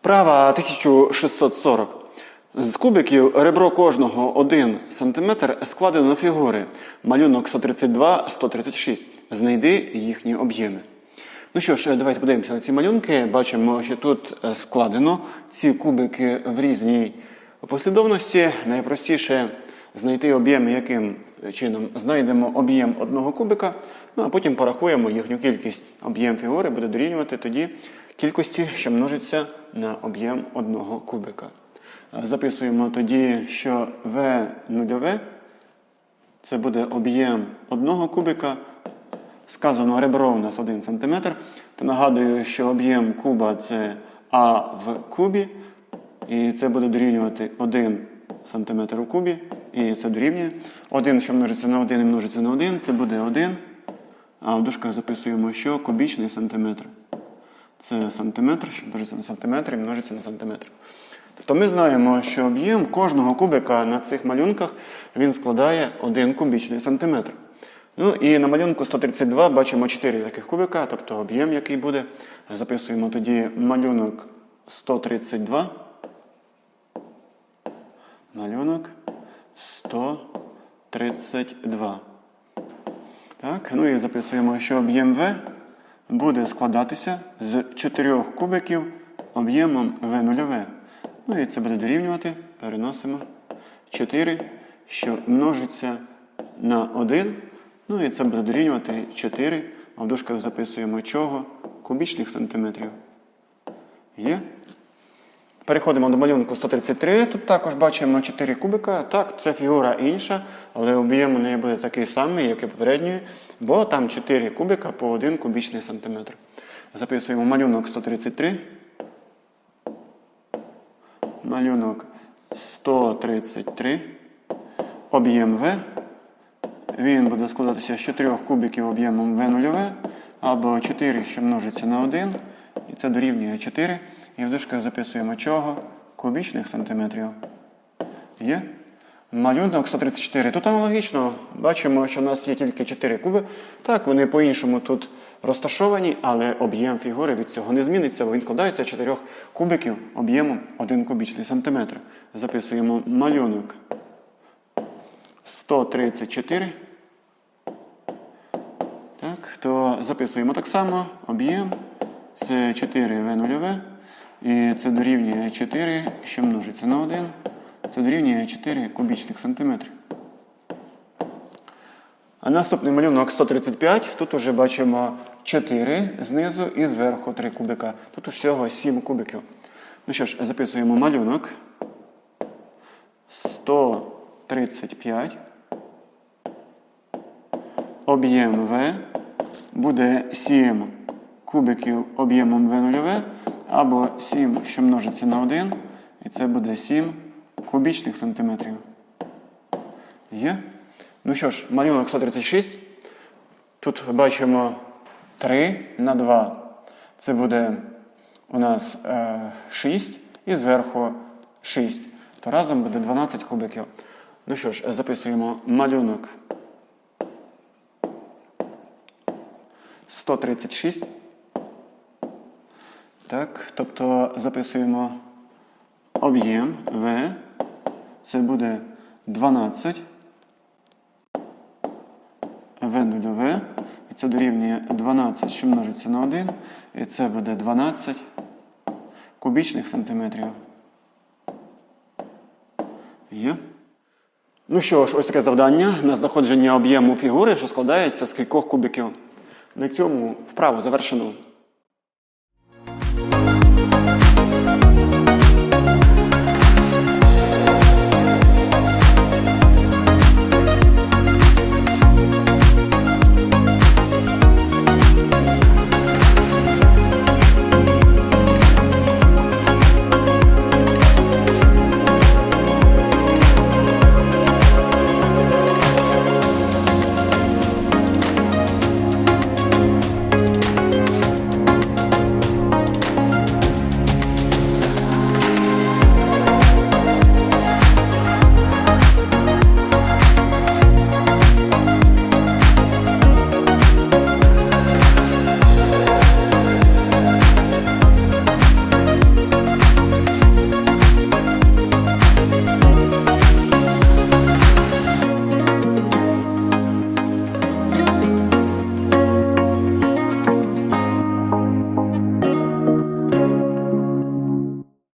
Вправа 1640. З кубиків ребро кожного 1 см складено фігури. Малюнок 132, 136. Знайди їхні об'єми. Ну що ж, давайте подивимося на ці малюнки. Бачимо, що тут е, складено ці кубики в різній послідовності. Найпростіше знайти об'єм, яким чином знайдемо об'єм одного кубика, ну а потім порахуємо їхню кількість. Об'єм фігури буде дорівнювати тоді кількості, що множиться на об'єм одного кубика. Е, Записуємо тоді, що В нульове це буде об'єм одного кубика. Сказано ребро у нас 1 см. То нагадую, що об'єм куба це А в кубі. І це буде дорівнювати 1 см у кубі. І це дорівнює. 1, що множиться на 1 і множиться на 1, це буде 1. А в дужках записуємо, що кубічний сантиметр. Це сантиметр, що множиться на сантиметр і множиться на сантиметр. Тобто ми знаємо, що об'єм кожного кубика на цих малюнках він складає 1 кубічний сантиметр. Ну і на малюнку 132 бачимо 4 таких кубика, тобто об'єм, який буде. Записуємо тоді малюнок 132. Малюнок 132. Так, ну і записуємо, що об'єм В буде складатися з 4 кубиків об'ємом В0. Ну і це буде дорівнювати, переносимо 4, що множиться на 1. Ну і це буде дорівнювати 4, а в дужках записуємо чого? Кубічних сантиметрів. Є? Переходимо до малюнку 133. Тут також бачимо 4 кубика. Так, це фігура інша, але об'єм у неї буде такий самий, як і попередньої, бо там 4 кубика по 1 кубічний сантиметр. Записуємо малюнок 133. Малюнок 133. Об'єм В. Він буде складатися з 4 кубиків об'ємом В нульове, або 4, що множиться на 1. І це дорівнює 4. І в дужках записуємо чого? Кубічних сантиметрів. Є? Малюнок 134. Тут аналогічно бачимо, що в нас є тільки 4 куби. Так, вони по-іншому тут розташовані, але об'єм фігури від цього не зміниться, бо він складається з 4 кубиків об'ємом 1 кубічний сантиметр. Записуємо малюнок 134. Так, то записуємо так само об'єм. Це 4 В нульове. І це дорівнює 4, що множиться на 1. Це дорівнює 4 кубічних сантиметрів. А наступний малюнок 135. Тут уже бачимо 4 знизу і зверху 3 кубика. Тут всього 7 кубиків. Ну що ж, записуємо малюнок. 135. Об'єм В буде 7 кубиків об'ємом В нульове, або 7, що множиться на 1, і це буде 7 кубічних сантиметрів. Є? Ну що ж, малюнок 136. Тут бачимо 3 на 2. Це буде у нас е, 6 і зверху 6. То разом буде 12 кубиків. Ну що ж, записуємо малюнок 136. Так, тобто записуємо об'єм В. Це буде 12 В нульове. І це дорівнює 12, що множиться на 1. І це буде 12 кубічних сантиметрів. Є. Ну що ж, ось таке завдання на знаходження об'єму фігури, що складається з кількох кубиків. На цьому вправу завершено.